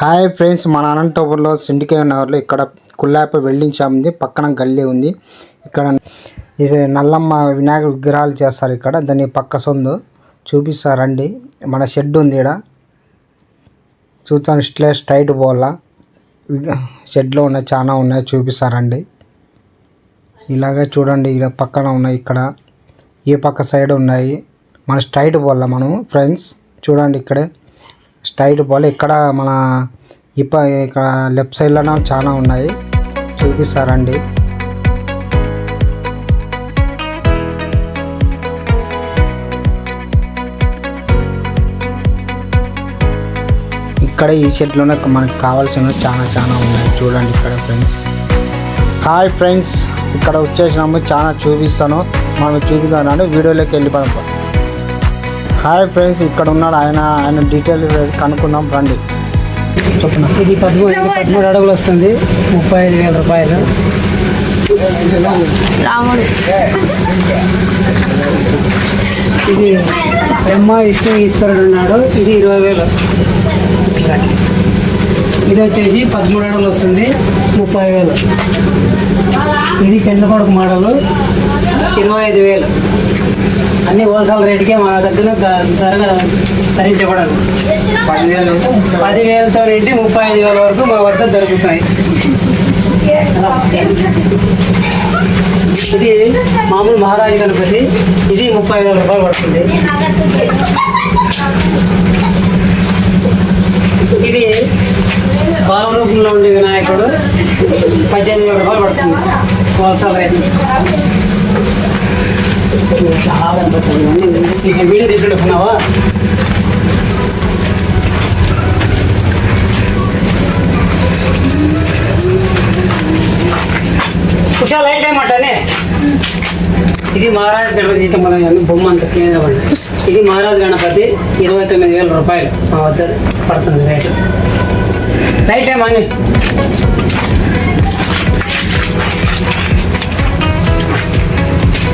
Hi friends మన అనంతపురంలో సిండికే నగర్లో ఇక్కడ కుల్లాప వెల్డింగ్ షాప్ ఉంది. పక్కన గల్లీ ఉంది. ఇక్కడ ఇది నల్లమ్మ వినాయక విగ్రహాలు చేస్తారు ఇక్కడ. దాన్ని పక్క సొందు చూపిస్తారండి మన షెడ్ ఉంది ఇక్కడ. చూస్తాను స్ట్లే స్ట్రైట్ పోవాలా? షెడ్లో ఉన్నాయి చాలా ఉన్నాయి. చూపిస్తారండి ఇలాగే చూడండి ఇక్కడ పక్కన ఉన్నాయి ఇక్కడ. ఈ పక్క సైడ్ ఉన్నాయి. మన స్ట్రైట్ పోవాలా మనము ఫ్రెండ్స్? చూడండి ఇక్కడే. స్ట్రైట్ పోవాలి. ఇక్కడ మన ఇప్ప ఇక్కడ లెఫ్ట్ సైడ్లో చాలా ఉన్నాయి. చూపిస్తారండి. ఇక్కడ ఈ షెడ్లోనే మనకు కావాల్సినవి చాలా చాలా ఉన్నాయి. చూడండి ఇక్కడ ఫ్రెండ్స్. హాయ్ ఫ్రెండ్స్ ఇక్కడ వచ్చేసినాము చాలా చూపిస్తాను. మనం చూపిస్తాను వీడియోలోకి వెళ్ళిపోతాం హాయ్ ఫ్రెండ్స్ ఇక్కడ ఉన్నాడు ఆయన. ఆయన డీటెయిల్స్ కనుక్కుందాం రండి. చెప్పండి ఇది పదమూడు పదమూడు అడుగులు వస్తుంది. ముప్పై ఐదు వేల రూపాయలు. రాముడు. ఇది బ్రహ్మ విష్ణు ఈశ్వరుడు ఉన్నాడు. ఇది ఇరవై వేలు. ఇది వచ్చేసి పదమూడు అడుగులు వస్తుంది. ముప్పై వేలు. ఇది పెండ్ల కొడుకు మోడలు. ఇరవై ఐదు వేలు. అన్ని హోల్సేల్ రేటుకే మా దగ్గర ధ- ధరగా ధరించబడదు పదివేలతో నుండి ముప్పై ఐదు వేల వరకు మా వద్ద దొరుకుతాయి. ఇది మామూలు మహారాజు గణపతి. ఇది ముప్పై వేల రూపాయలు పడుతుంది. ఇది భావరూపంలో ఉండే వినాయకుడు. పద్దెనిమిది వేల రూపాయలు పడుతుంది. హోల్సేల్ రేట్ చాలా గణపతి వీడియో తీసుకుంటున్నావా? ఇది మహారాజ్ గణపతి జీతం మొదలైన బొమ్మ అంత క్లీన్ అవ్వండి ఇది మహారాజ్ గణపతి ఇరవై తొమ్మిది వేల రూపాయలు. మా వద్ద పడుతుంది రేటు రైట్ ఏమని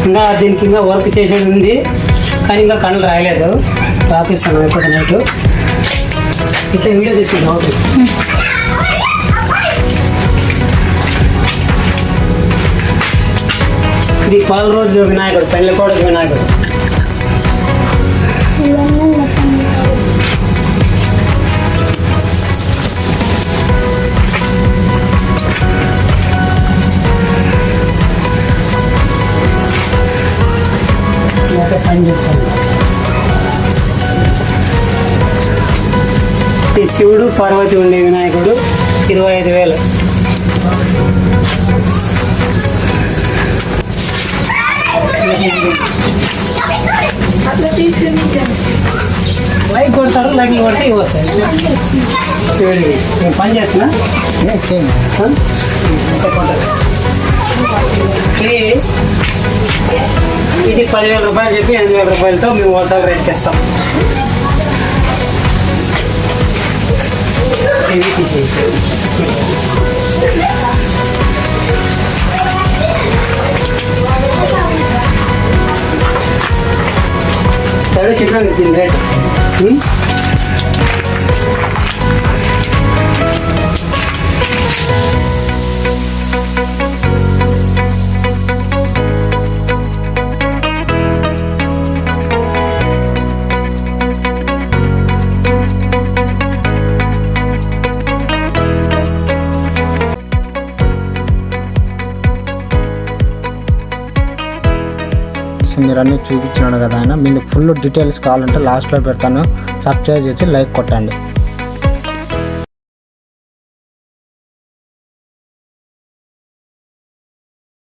ఇంకా దీనికి ఇంకా వర్క్ చేసేది ఉంది. కానీ ఇంకా కళ్ళు రాయలేదు. రాపిస్తాను ఇప్పుడు నైట్ ఇట్లా వీడియో తీసుకుంటాం ఓకే. ఇది పాల రోజు వినాయకుడు పెళ్ళి కొడుకు వినాయకుడు. ఒక పని చెప్తాను. శివుడు పార్వతి ఉండే వినాయకుడు ఇరవై ఐదు వేలు. లైక్ కొడతారు లైక్ కొడితే ఇవి పని చేస్తున్నా? ఇది పదివేల రూపాయలు చెప్పి ఎనిమిది వేల రూపాయలతో మేము హోల్సేల్ రేట్ చేస్తాం. ఇది తీసేయి ఎవడో చెప్పాను దీని రేట్ ఉం? మీరు అన్నీ చూపించినాడు కదా ఆయన. మీకు ఫుల్ డీటెయిల్స్ కావాలంటే లాస్ట్లో పెడతాను. సబ్స్క్రైబ్ చేసి లైక్ కొట్టండి.